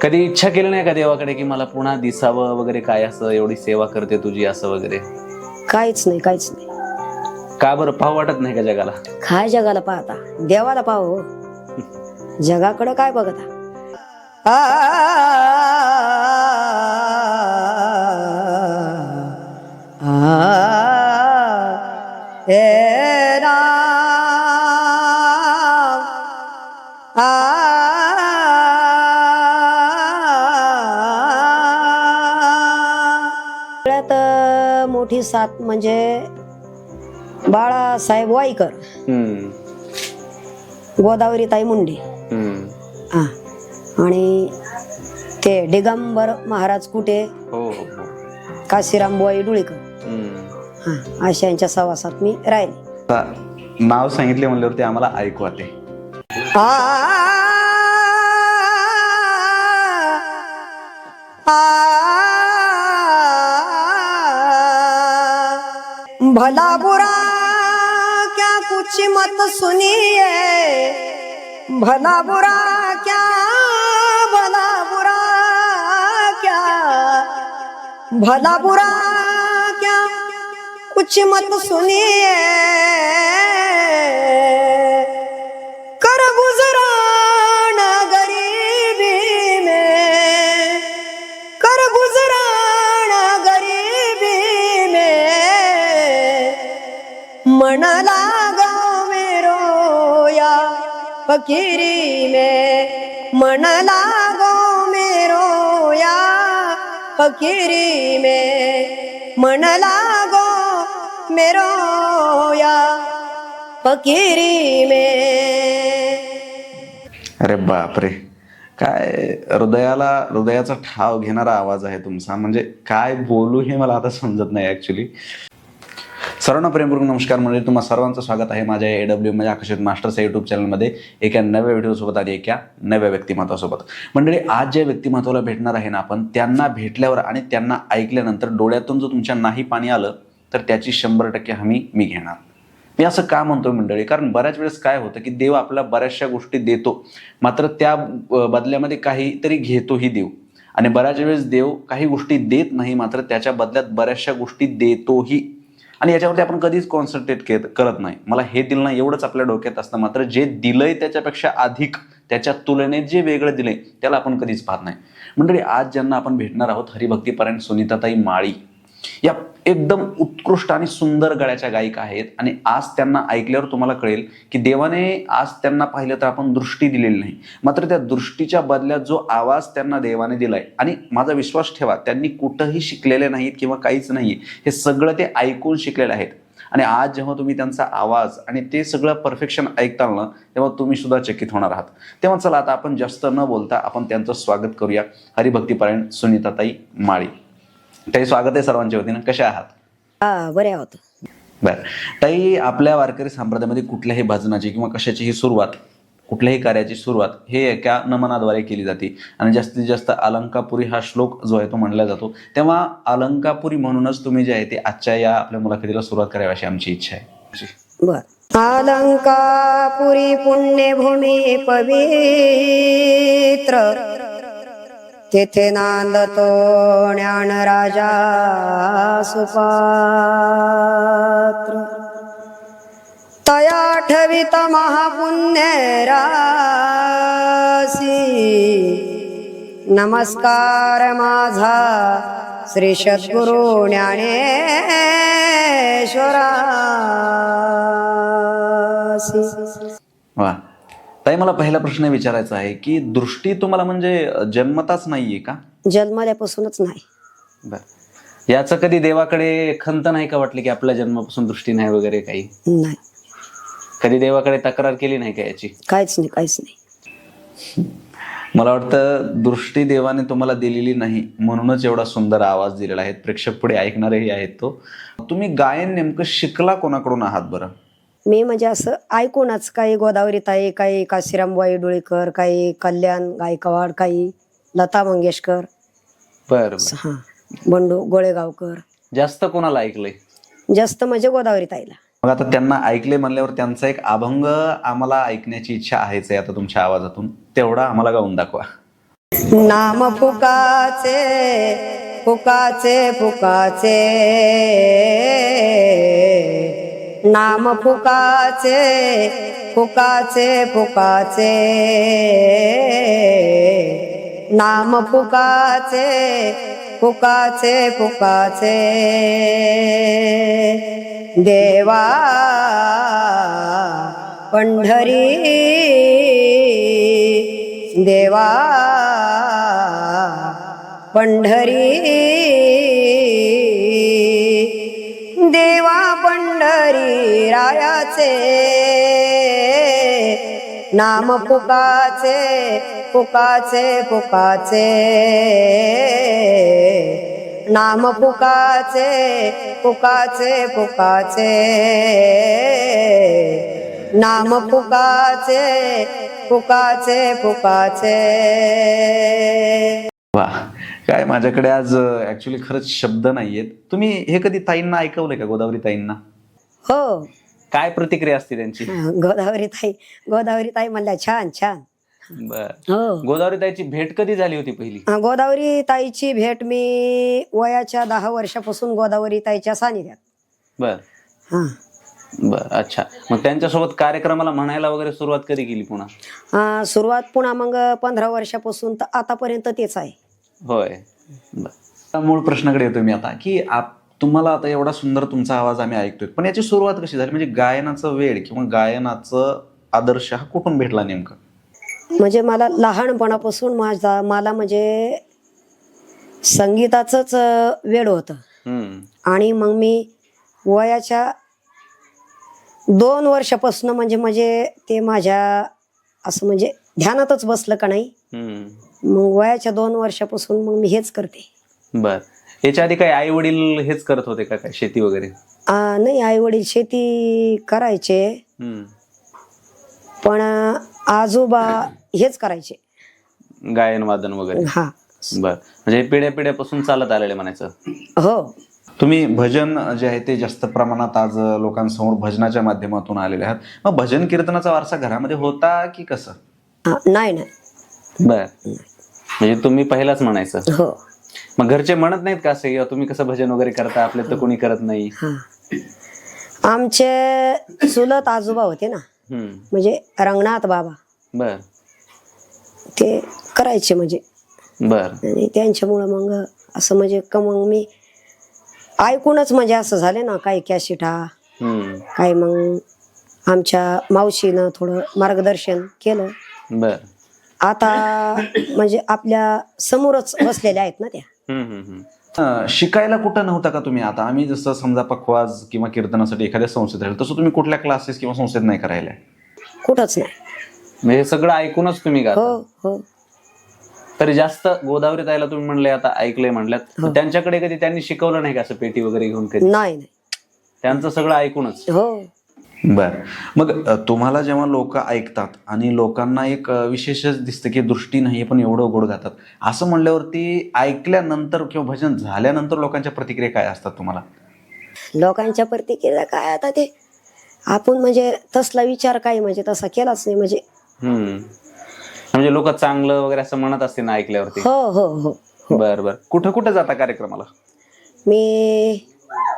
कधी इच्छा केली नाही का देवाकडे की मला पुन्हा दिसावं वगैरे काय असं एवढी सेवा करते तुझी असं वगैरे काहीच नाही काहीच नाही का बरं पाहू वाटत नाही का जगाला काय जगाला पाहता देवाला पाहू हो. जगाकडे काय बघता सगळ्यात मोठी साथ म्हणजे बाळासाहेब वाईकर गोदावरी ताई मुंडे. हा आणि ते दिगंबर महाराज कुटे हो हो हो काशीराम बुवाई डुळीकर. हा अशा यांच्या सहवासात मी राहिले आता नाव सांगितले म्हणल्यावरती आम्हाला ऐकू आले भला बुरा क्या कुछ मत सुनिए। भला बुरा क्या, भला बुरा क्या, भला बुरा क्या कुछ मत सुनिए। म्हणला लागा मेरोया फकीरी में मन लागो मेरो या फकीरी में मन लागो मेरो या फकीरी अरे बापरे काय हृदयाला हृदयाचा ठाव घेणारा आवाज आहे तुमचा. म्हणजे काय बोलू हे मला आता समजत नाही ऍक्च्युली सर्वांना प्रेमपूर्वक नमस्कार. म्हणजे तुम्हा सर्वांचं स्वागत आहे माझ्या ए डब्ल्यू म्हणजे आकर्षित मास्टर्स युट्यूब चॅनलमध्ये एका नव्या व्हिडिओसोबत आणि एका नव्या व्यक्तिमत्वासोबत. मंडळी आज ज्या व्यक्तिमत्वाला भेटणार आहे ना आपण त्यांना भेटल्यावर आणि त्यांना ऐकल्यानंतर डोळ्यातून जर तुमच्या नाही पाणी आलं तर त्याची शंभर टक्के हमी मी घेणार. मी असं का म्हणतो मंडळी? कारण बऱ्याच वेळेस काय होतं की देव आपल्याला बऱ्याचशा गोष्टी देतो. मात्र त्या बदल्यामध्ये काहीतरी घेतोही देव. आणि बऱ्याच वेळेस देव काही गोष्टी देत नाही मात्र त्याच्या बदल्यात बऱ्याचशा गोष्टी देतोही आणि याच्यावरती आपण कधीच कॉन्सन्ट्रेट के करत नाही. मला हे दिलं नाही एवढंच आपल्या डोक्यात असतं. मात्र जे दिलंय त्याच्यापेक्षा अधिक त्याच्या तुलनेत जे वेगळं दिलंय त्याला आपण कधीच पाहत नाही. मंडळी आज ज्यांना आपण भेटणार आहोत हरिभक्तीपर्यंत सुनीताताई माळी. या एकदम उत्कृष्ट आणि सुंदर गळ्याच्या गायिका आहेत. आणि आज त्यांना ऐकल्यावर तुम्हाला कळेल की देवाने आज त्यांना पाहिलं तर आपण दृष्टी दिलेली नाही. मात्र त्या दृष्टीच्या बदल्यात जो आवाज त्यांना देवाने दिलाय आणि माझा विश्वास ठेवा त्यांनी कुठंही शिकलेले नाहीत किंवा काहीच नाही हे सगळं ते ऐकून शिकलेले आहेत. आणि आज जेव्हा तुम्ही त्यांचा आवाज आणि ते सगळं परफेक्शन ऐकताल ना तेव्हा तुम्ही सुद्धा चकित होणार आहात. तेव्हा चला आता आपण जास्त न बोलता आपण त्यांचं स्वागत करूया. हरिभक्तीपरायण सुनीताताई माळी. ताई स्वागत आहे सर्वांच्या वतीनं. कशा आहात? बरे आहोत. बरं. ताई आपल्या वारकरी संप्रदायामध्ये कुठल्याही भजनाची किंवा कशाचीही सुरुवात कुठल्याही कार्याची सुरुवात हे एका नमनाद्वारे केली जाते. आणि जास्तीत जास्त अलंकापुरी हा श्लोक जो आहे तो म्हणला जातो. तेव्हा अलंकापुरी म्हणूनच तुम्ही जे आहे ते आजच्या या आपल्या मुलाखतीला सुरुवात करावी अशी आमची इच्छा आहे. बर. अलंकापुरी पुण्यभूमी पवित्र तेथे नांदतो ज्ञान राजा सुपात्र. तया ठवित महापुण्य नमस्कार माझा श्री सद्गुरु ज्ञानेश्वरासी वा. ताई मला पहिला प्रश्न विचारायचा आहे की दृष्टी तुम्हाला म्हणजे जन्मताच नाहीये का? जन्मल्यापासूनच नाही. बर. याचं कधी देवाकडे खंत नाही का वाटली की आपल्या जन्मापासून दृष्टी नाही वगैरे काही? नाही. कधी देवाकडे तक्रार केली नाही का याची? काहीच नाही काहीच नाही. मला वाटतं दृष्टी देवाने तुम्हाला दिलेली नाही म्हणूनच एवढा सुंदर आवाज दिलेला आहे. प्रेक्षक पुढे ऐकणारेही आहेत तो. तुम्ही गायन नेमकं शिकला कोणाकडून आहात बरं? मी म्हणजे असं ऐकूनच काही गोदावरी ताई काही काशीरामबाई डोळेकर काही कल्याण गायकवाड काही लता मंगेशकर. बर हा. बंडू गोळेगावकर. जास्त कोणाला ऐकलंय? जास्त म्हणजे गोदावरी ताईला. मग आता त्यांना ऐकले म्हणल्यावर त्यांचा एक अभंग आम्हाला ऐकण्याची इच्छा आहेच आहे आता तुमच्या आवाजातून. तेवढा आम्हाला गाऊन दाखवा. नाम फुकाचे फुकाचे फुकाचे. नाम फुकाचे फुकाचे फुकाचे. नाम फुकाचे फुकाचे फुकाचे. देवा पंढरी देवा पंढरी. पंढरी रायाचे नाम फुकाचे फुकाचे फुकाचे. नाम फुकाचे फुकाचे फुकाचे. नाम फुकाचे फुकाचे फुकाचे. वा काय माझ्याकडे आज ऍक्च्युली खरंच शब्द नाहीयेत. तुम्ही हे कधी ताईंना ऐकवलंय का गोदावरी ताईंना? हो. काय प्रतिक्रिया असते त्यांची? गोदावरी ताई गोदावरी ताई म्हणल्या छान छान. बर. हो. गोदावरी ताईची भेट कधी झाली होती पहिली? गोदावरी ताईची भेट मी वयाच्या दहा वर्षापासून गोदावरी ताईच्या सानिध्यात. बर. हा. बर अच्छा. मग त्यांच्यासोबत कार्यक्रमाला म्हणायला वगैरे सुरुवात कधी केली पुन्हा? सुरुवात पुन्हा मग पंधरा वर्षापासून तर आतापर्यंत तेच आहे. होय. बर. आता मूळ प्रश्नाकडे येतो मी आता की आप तुम्हाला आता एवढा सुंदर तुमचा आवाज आम्ही ऐकतोय. पण याची सुरुवात कशी झाली? म्हणजे गायनाचं वेळ किंवा गायनाचं आदर्श हा कुठून भेटला नेमका? म्हणजे मला लहानपणापासून माझा मला म्हणजे संगीताचंच अ, वेड होतं. आणि मग मी वयाच्या दोन वर्षापासून म्हणजे म्हणजे ते माझ्या असं म्हणजे ध्यानातच बसलं का नाही? मग वयाच्या दोन वर्षापासून मग मी हेच करते. बर. याच्या आधी काय आई वडील हेच करत होते का काय? शेती वगैरे? आ, नाही आई वडील शेती करायचे. हम्म. पण आजोबा हेच करायचे. गायन वादन वगैरे? हा. बर. म्हणजे पिढ्या पिढ्यापासून चालत आलेले म्हणायचं? हो. तुम्ही भजन जे आहे ते जास्त प्रमाणात आज लोकांसमोर भजनाच्या माध्यमातून आलेले आहात. मग भजन कीर्तनाचा वारसा घरामध्ये होता की कसं? हा, नाही नाही. बर. म्हणजे तुम्ही पहिलाच म्हणायचं. हो. मग घरचे म्हणत नाहीत का असं तुम्ही कसं भजन वगैरे करता? आपले तर कोणी करत नाही. हा. आमचे चुलत आजोबा होते ना. म्हणजे रंगनाथ बाबा. बर. ते करायचे म्हणजे. बर. आणि त्यांच्यामुळं मग असं म्हणजे का मग मी ऐकूनच म्हणजे असं झाले ना काही कॅशिटा काही मग आमच्या मावशीनं थोडं मार्गदर्शन केलं. बर. आता म्हणजे आपल्या समोरच बसलेल्या आहेत ना त्या. हम्म, हम्म, हम्म. अं, शिकायला कुठं नव्हता का तुम्ही आता? आम्ही जसं समजा पखवाज किंवा कीर्तनासाठी एखाद्या संस्थेत राहील तसं तुम्ही कुठल्या क्लासेस किंवा संस्थेत नाही करायला कुठंच नाही. म्हणजे हे सगळं ऐकूनच तुम्ही हो गाता. हो तरी जास्त गोदावरी ताईला तुम्ही म्हणले आता ऐकलंय म्हणल्यात. हो. त्यांच्याकडे कधी त्यांनी शिकवलं नाही का असं पेटी वगैरे घेऊन कधी? नाही नाही. त्यांचं सगळं ऐकूनच. हो. बर. मग तुम्हाला जेव्हा लोक ऐकतात आणि लोकांना एक विशेषच दिसतं की दृष्टी नाही पण एवढं गोड गातात असं म्हणल्यावरती ऐकल्यानंतर किंवा भजन झाल्यानंतर लोकांच्या प्रतिक्रिया काय असतात तुम्हाला? लोकांच्या प्रतिक्रिया काय? आता ते आपण म्हणजे तसला विचार काही म्हणजे तसा केलाच नाही म्हणजे. हम्म. म्हणजे लोक चांगलं वगैरे असं म्हणत असते ना ऐकल्यावरती? हो हो हो. बर बर. कुठं कुठं जाता कार्यक्रमाला? मी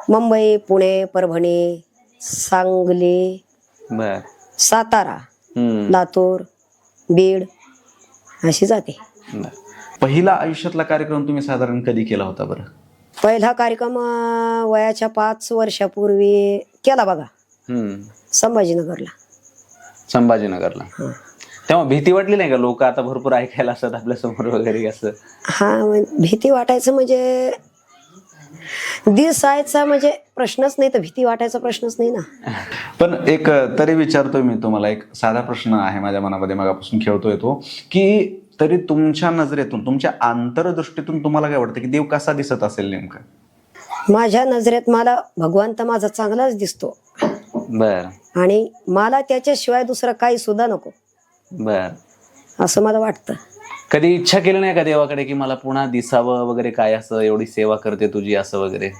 मुंबई पुणे परभणी सांगली बर. सातारा हम्म. लातूर बीड अशी जाते. बर. पहिला आयुष्यातला कार्यक्रम तुम्ही साधारण कधी केला होता बरं? पहिला कार्यक्रम अं, वयाच्या पाच वर्षापूर्वी केला बघा. हम्म. संभाजीनगरला. संभाजीनगरला. हा. तेव्हा भीती वाटली नाही का? लोक आता भरपूर ऐकायला असतात आपल्यासमोर वगैरे असं. हा भीती वाटायचं म्हणजे दिसायचा म्हणजे प्रश्नच नाही तर भीती वाटायचा प्रश्नच नाही ना. पण एक तरी विचारतोय मी तुम्हाला एक साधा प्रश्न आहे माझ्या मनामध्ये मगापासून खेळतोय तो की तरी तुमच्या नजरेतून तुमच्या आंतरदृष्टीतून तुम्हाला काय वाटतं की देव कसा दिसत असेल नेमका? माझ्या नजरेत मला भगवंत माझा चांगलाच दिसतो. बर. आणि मला त्याच्याशिवाय दुसरं काही सुद्धा नको. बर. असं मला वाटतं. कधी इच्छा केली नाही का देवाकडे की मला पुन्हा दिसावं वगैरे काय असं एवढी सेवा करते तुझी असं वगैरे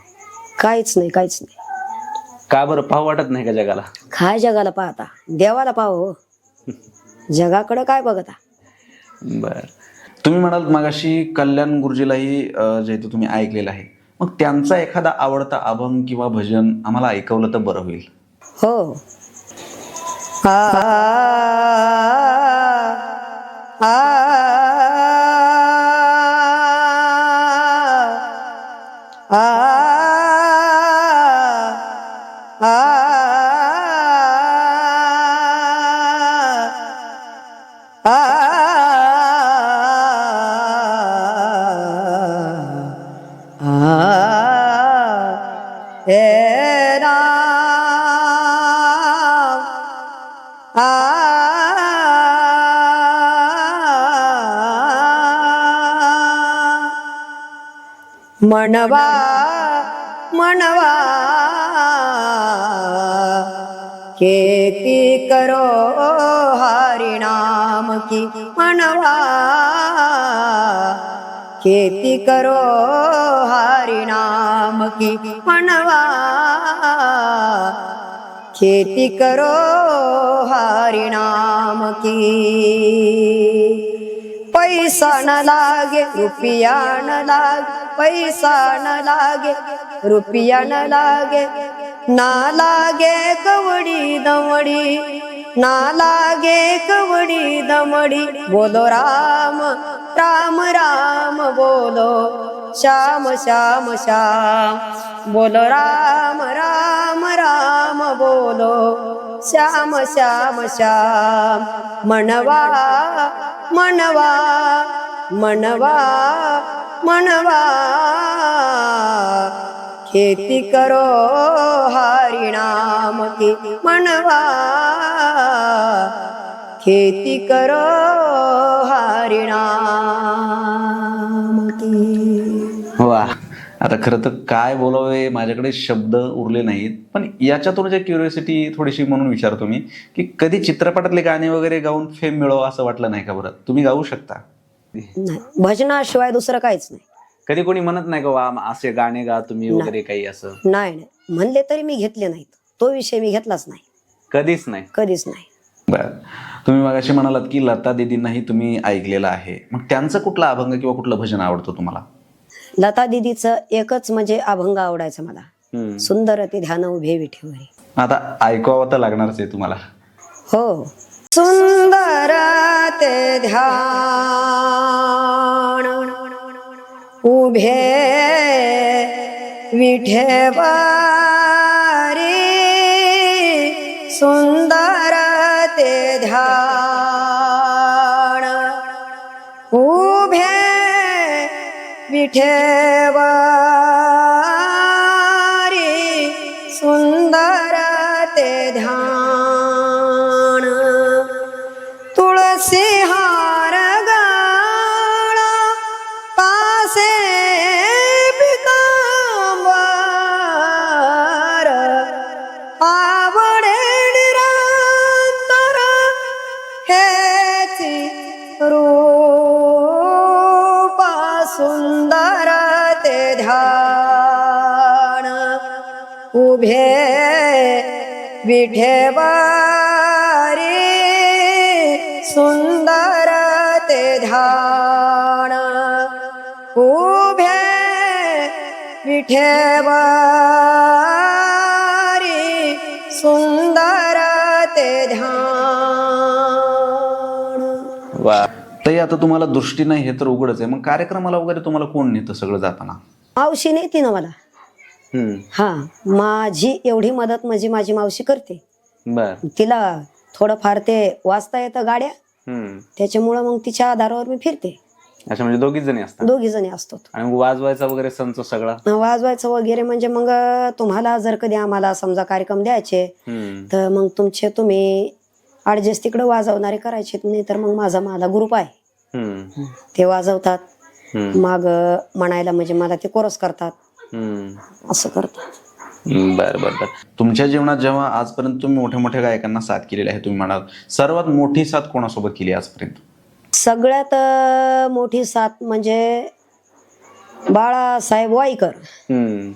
काहीच नाही काहीच नाही का बरं पाहू वाटत नाही का जगाला काय जगाला पाहता देवाला पाहू हो जगाकडं काय बघता बर तुम्ही म्हणाल मागाशी कल्याण गुरुजीलाही अं, जे ते तुम्ही ऐकलेलं आहे मग त्यांचा एखादा आवडता अभंग किंवा भजन आम्हाला ऐकवलं तर बरं होईल हो आ आ आ हे राम आ मनवा मनवा खेती करो हरि नाम की मनवा खेती करो हरि नाम की मनवा खेती करो हरि नाम की पैसा न लागे रुपया न लागे पैसा ना लागे कवडी दमडी ना लागे कवडी दमडी. बोलो राम राम राम बोलो. श्याम श्याम श्याम. बोलो राम राम राम बोलो. श्याम श्याम श्याम. मनवा मनवा मनवा मनवा. खेती करो हरि नाम की मनवा खेती करो हरि नाम की वा आता खरं तर काय बोलावे माझ्याकडे शब्द उरले नाहीत. पण याच्यातून जे क्युरियोसिटी थोडीशी म्हणून विचारतो मी की कधी चित्रपटातले गाणे वगैरे गाऊन फेम मिळव असं वाटलं नाही का बरं? तुम्ही गाऊ शकता? भजनाशिवाय दुसरं काहीच नाही. कधी कोणी म्हणत नाही का वा असे गाणे गा तुम्ही वगैरे काही असं. नाही नाही. म्हणले तरी मी घेतले नाहीत. तो विषय मी घेतलाच नाही. कधीच नाही. कधीच नाही. बर. तुम्ही मगाशी म्हणालात की लता दिदींनाही तुम्ही ऐकलेलं आहे. मग त्यांचं कुठला अभंग किंवा कुठलं भजन आवडतं तुम्हाला? लता दिदीचं एकच म्हणजे अभंग आवडायचं मला. सुंदर ते ध्यान उभे विठेवरी आता ऐकावं तर लागणारच आहे तुम्हाला. हो. सुंदर ते ध्यान. उभे विठेवारी सुंदर ते ध्यान. उभे विठेवारी विठेवारी सुंदर ते ध्यान उभे विठेवारी सुंदर ते ध्यान वा ताई आता तुम्हाला दृष्टी नाही हे तर उघडच आहे मग कार्यक्रमाला वगैरे तुम्हाला कोण नेतं सगळं जाताना मावशी नेते ना मला हा माझी एवढी मदत म्हणजे माझी मावशी करते. तिला थोडंफार ते वाचता येतं गाड्या. त्याच्यामुळं मग तिच्या आधारावर मी फिरते. अच्छा म्हणजे दोघीच जणी असतात दोघी जणी असतो आणि वाजवायचा वगैरे संच सगळा? वाजवायचं वगैरे म्हणजे मग तुम्हाला जर कधी आम्हाला समजा कार्यक्रम द्यायचे तर मग तुमचे तुम्ही ऍडजस्ट तिकडे वाजवणारे करायचे नाही तर मग माझा माझा ग्रुप आहे. ते वाजवतात. मग म्हणायला म्हणजे मला ते कोरस करतात. असं करतात बर बर बर. तुमच्या जीवनात जेव्हा आजपर्यंत तुम्ही मोठ्या मोठ्या गायकांना साथ केलेली आहे तुम्ही म्हणाल सर्वात मोठी साथ कोणासोबत केली आजपर्यंत? सगळ्यात अं, मोठी साथ म्हणजे बाळासाहेब वाईकर. हम्म.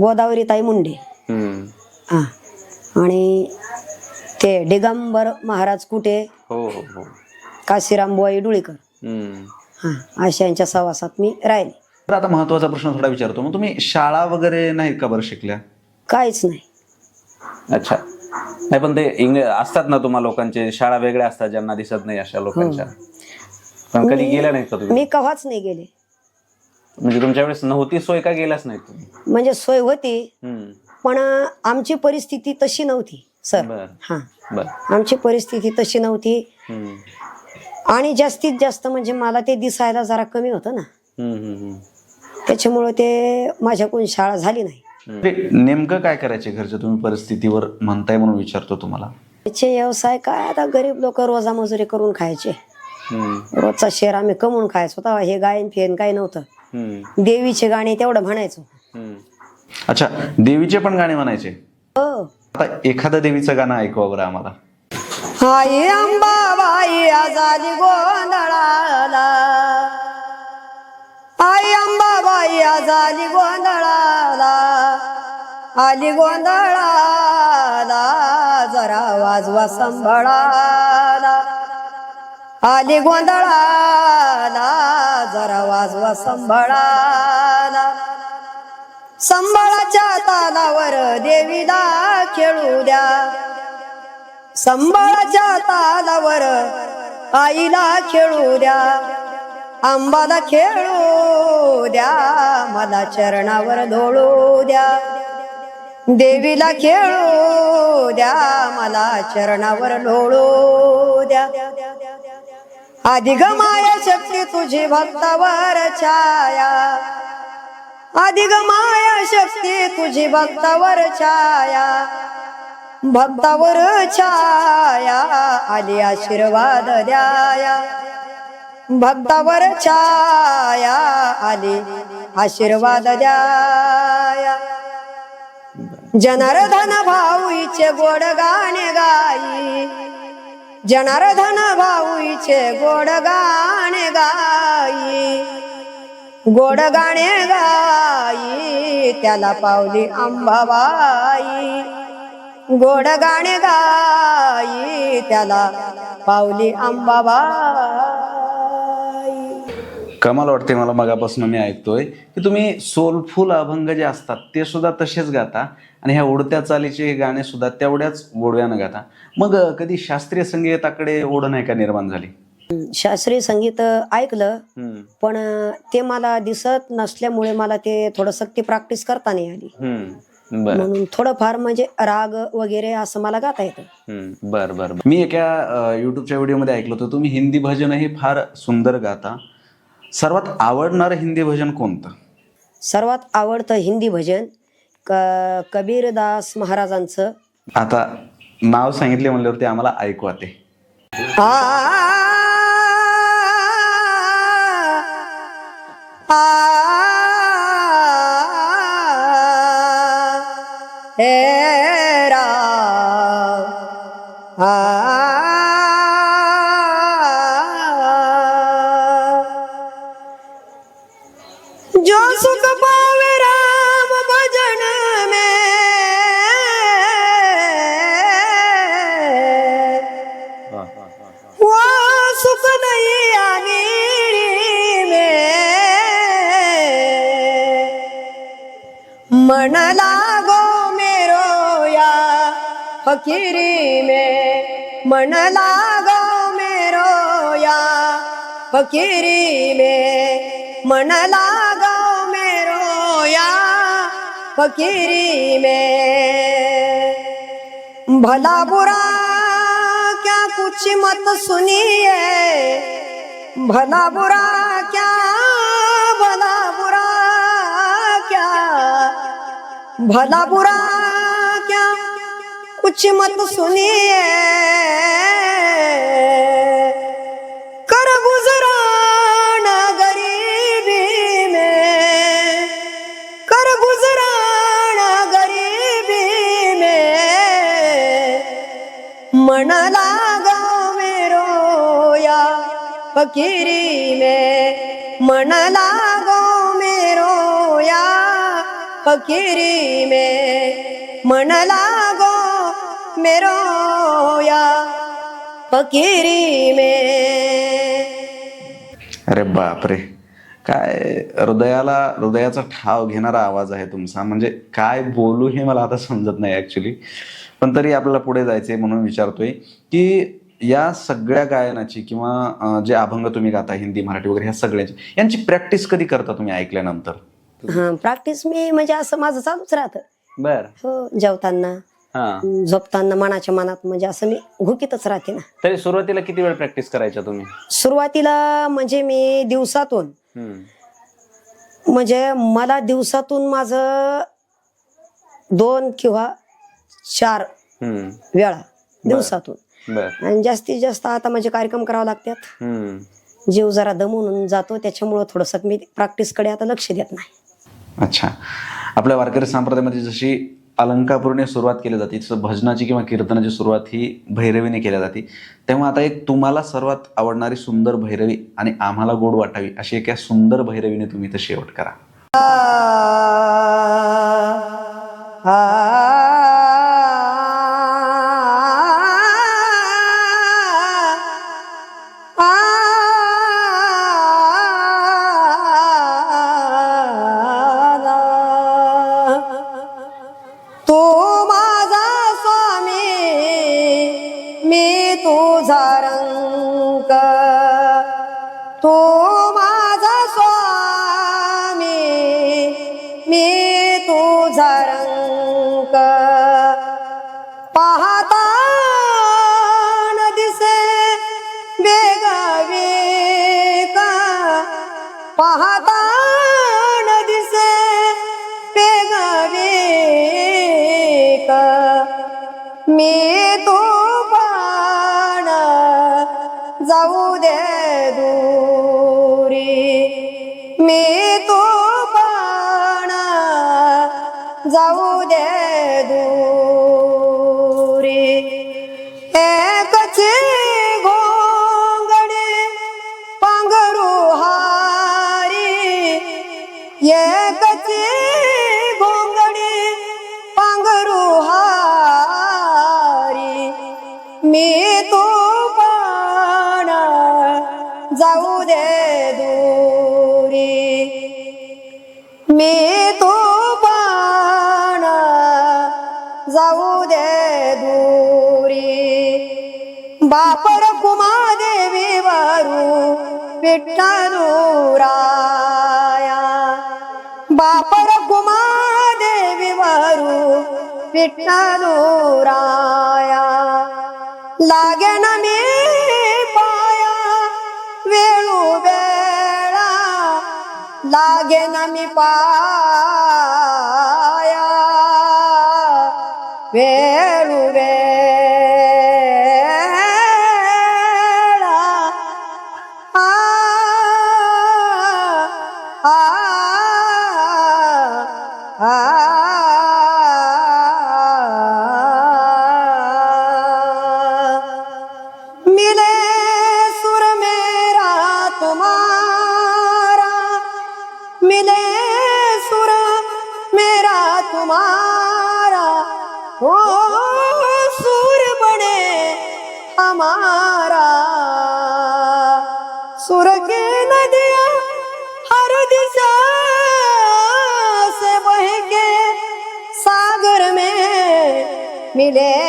गोदावरी ताई मुंडे. हम्म. हा. आणि ते दिगंबर महाराज कुटे हो हो हो. काशीराम बुवाई डुळीकर. हम्म. हा अशा यांच्या सहवासात मी राहिले. तर आता महत्त्वाचा प्रश्न थोडा विचारतो. मग तुम्ही शाळा वगैरे नाहीत का बरं शिकल्या? काहीच नाही. अच्छा. नाही पण ते इंग्लिश असतात ना तुम्हा लोकांचे शाळा वेगळ्या असतात ज्यांना दिसत नाही अशा लोकांच्या. पण कधी गेल्या नाहीत का तुम्ही? मी कव्हाच नाही गेले. म्हणजे तुमच्या वेळेस नव्हती सोय का गेल्याच नाहीत तुम्ही? म्हणजे सोय होती हम्म. पण आमची परिस्थिती तशी नव्हती सर. बर. हा. बर. आमची परिस्थिती तशी नव्हती. हम्म. आणि जास्तीत जास्त म्हणजे मला ते दिसायला जरा कमी होतं ना. हम्म, हम्म, हम्म. त्याच्यामुळे ते माझ्याकडून शाळा झाली नाही. ते नेमकं काय करायचे घरच्या तुम्ही परिस्थितीवर म्हणताय म्हणून विचारतो तुम्हाला. त्याचे व्यवसाय काय? आता गरीब लोक रोजा मजुरी करून खायचे. हम्म. रोजचा शेर आम्ही कमवून खायचो. तेव्हा हे गायन फेन काही नव्हतं. हम्म. देवीचे गाणे तेवढं म्हणायचो. हम्म. अच्छा देवीचे पण गाणे म्हणायचे? हो. आता एखादं देवीचं गाणं ऐकवा बरं आम्हाला. आई अंबाबाई आजाली गोंधळाला. आई अंबाबाई आजाली गोंधळाला. आली गोंधळाला जरा वाजवा संभळाला. आली गोंधळाला जरा वाजवा संभळाला. संबळाच्या तालावर देवीला खेळू द्या. संबळाच्या तालावर आईला खेळू द्या. आंबाला खेळू द्या मला चरणावर धोळू द्या. देवीला खेळू द्या मला चरणावर लोळू द्या. अधिक माया शक्ती तुझी भक्तावर छाया. अधिक माया शक्ती तुझी भक्तावर छाया. भक्तावर छाया आली आशीर्वाद द्याया. भक्तावर छाया आली आशीर्वाद द्याया. जनार्दन भाऊचे गोड गाणे गाई जनार्दन भाऊचे गोड गाणे गाई. गोड गाणे गाई त्याला पावली अंबाबाई गोड गाणे गाई त्याला पावली अंबाबाई कमाल वाटते मला मगापासून मी ऐकतोय की तुम्ही सोलफुल अभंग जे असतात ते सुद्धा तसेच गाता आणि ह्या उडत्या चालीचे गाणे सुद्धा तेवढ्याच गोडव्यानं गाता मग कधी शास्त्रीय संगीताकडे ओढ नाही का निर्माण झाली शास्त्रीय संगीत ऐकलं. पण ते मला दिसत नसल्यामुळे मला ते थोडं सक्ती प्रॅक्टिस करता नाही आली. बर. म्हणून थोडंफार म्हणजे राग वगैरे असं मला गाता येतं. हम्म. बर बर बर. मी एका अं, युट्यूबच्या व्हिडिओमध्ये ऐकलं होतं. तुम्ही हिंदी भजनही फार सुंदर गाता. सर्वात आवडणारं हिंदी भजन कोणतं? सर्वात आवडतं हिंदी भजन क कबीरदास महाराजांचं. आता नाव सांगितले म्हणल्यावरती आम्हाला ऐकवा ते आ आ हे फकीरी में मन लागो मेरो या। फकीरी में मन लागो मेरो या। फकीरी में भला बुरा क्या कुछ मत सुनिए। भला बुरा क्या भला बुरा क्या। भला बुरा क्या कुछ मत सुनिए। कर गुजरान गरीबी में। कर गुजरान गरीबी में। मन लागो मेरो या फकीरी में। मन लागो मेरो या फकीरी में। मन लागो मेरो या फकीरी में। अरे बापरे. काय हृदयाला हृदयाचा ठाव घेणारा आवाज आहे तुमचा. म्हणजे काय बोलू हे मला आता समजत नाही ऍक्च्युली पण तरी आपल्याला पुढे जायचंय म्हणून विचारतोय की या सगळ्या गायनाची किंवा जे अभंग तुम्ही गाता हिंदी मराठी वगैरे ह्या सगळ्याची यांची प्रॅक्टिस कधी करता तुम्ही ऐकल्यानंतर? हा प्रॅक्टिस मी म्हणजे असं माझं चालूच राहतं. बर. हो जेवताना. हा. झोपताना मनाच्या मनात म्हणजे असं मी घुकीतच राहते ना. तरी सुरुवातीला किती वेळ प्रॅक्टिस करायच्या तुम्ही? सुरुवातीला म्हणजे मी दिवसातून हम्म. म्हणजे मला दिवसातून माझं दोन किंवा चार हम्म. वेळा दिवसातून. बर. आणि जास्तीत जास्त आता म्हणजे कार्यक्रम करावे लागतात. हम्म. जीव जरा दमून जातो त्याच्यामुळं थोडंसं मी प्रॅक्टिसकडे आता लक्ष देत नाही. अच्छा. आपल्या वारकरी संप्रदायामध्ये जशी अलंकापूरने सुरुवात केली जाते जसं भजनाची किंवा कीर्तनाची सुरुवात ही भैरवीने केली जाते तेव्हा आता एक तुम्हाला सर्वात आवडणारी सुंदर भैरवी आणि आम्हाला गोड वाटावी अशी एका सुंदर भैरवीने तुम्ही तर शेवट करा पाहता न विठ्ठलू राया बापर कुमादेवी वारू विठ्ठलू राया लागे ना मी पाया वेळू वेळा. लागे ना मी पाया वेळ ah. में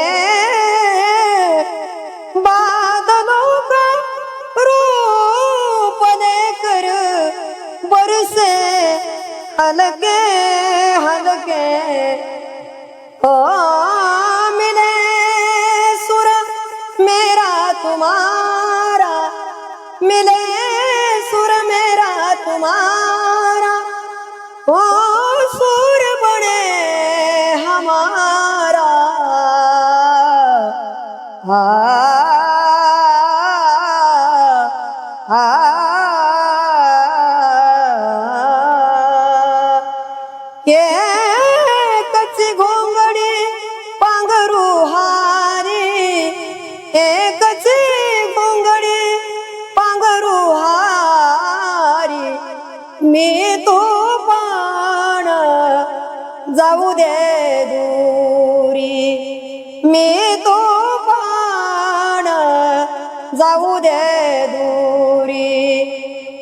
जाऊ दे दूरी.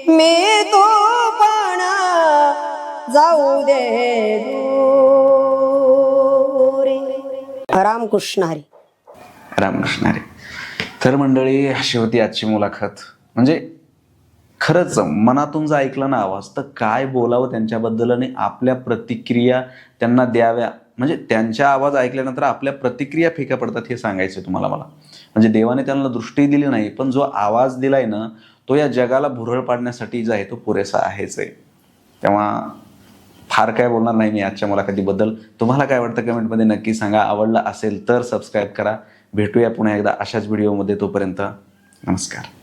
मी तू पण जाऊ दे दूरी. रामकृष्ण राम कृष्ण तर मंडळी अशी होती आजची मुलाखत. म्हणजे खरंच मनातून जर ऐकलं ना आवाज तर काय बोलावं त्यांच्याबद्दल आणि आपल्या प्रतिक्रिया त्यांना द्याव्या? म्हणजे त्यांच्या आवाज ऐकल्यानंतर आपल्या प्रतिक्रिया फेक्या पडतात हे सांगायचं तुम्हाला मला. म्हणजे देवाने त्यांना दृष्टी दिली नाही पण जो आवाज दिलाय ना तो या जगाला भुरळ पाडण्यासाठी जो आहे तो पुरेसा आहेच आहे. तेव्हा फार काय बोलणार नाही मी आजच्या मुलाखतीबद्दल. तुम्हाला काय वाटतं कमेंटमध्ये नक्की सांगा. आवडलं असेल तर सबस्क्राईब करा. भेटूया पुन्हा एकदा अशाच व्हिडिओमध्ये तोपर्यंत. नमस्कार.